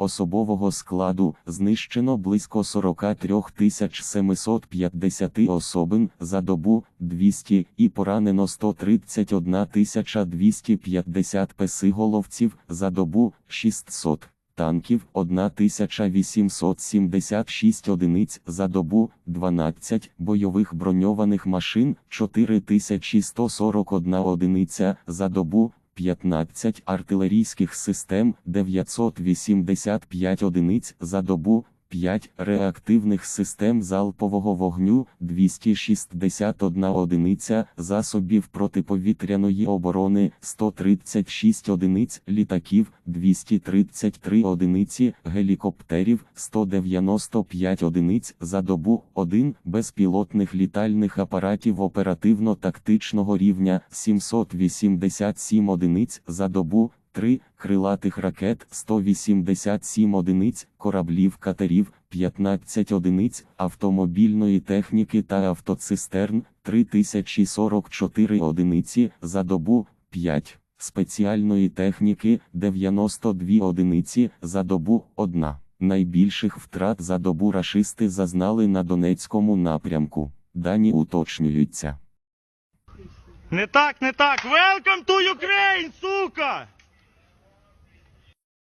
Особового складу знищено близько 43 750 особин за добу 200 і поранено 131 250 песиголовців за добу 600 танків 1876 одиниць за добу, 12 бойових броньованих машин 4141 одиниця за добу, 15 артилерійських систем 985 одиниць за добу, 5 реактивних систем залпового вогню 261 одиниця засобів протиповітряної оборони 136 одиниць літаків 233 одиниці гелікоптерів 195 одиниць за добу 1 безпілотних літальних апаратів оперативно-тактичного рівня 787 одиниць за добу 3 крилатих ракет 187 одиниць, кораблів катерів 15 одиниць, автомобільної техніки та автоцистерн 3044 одиниці за добу 5, спеціальної техніки 92 одиниці за добу 1. Найбільших втрат за добу рашисти зазнали на Донецькому напрямку. Дані уточнюються. Не так, не так. Welcome to Ukraine, сука!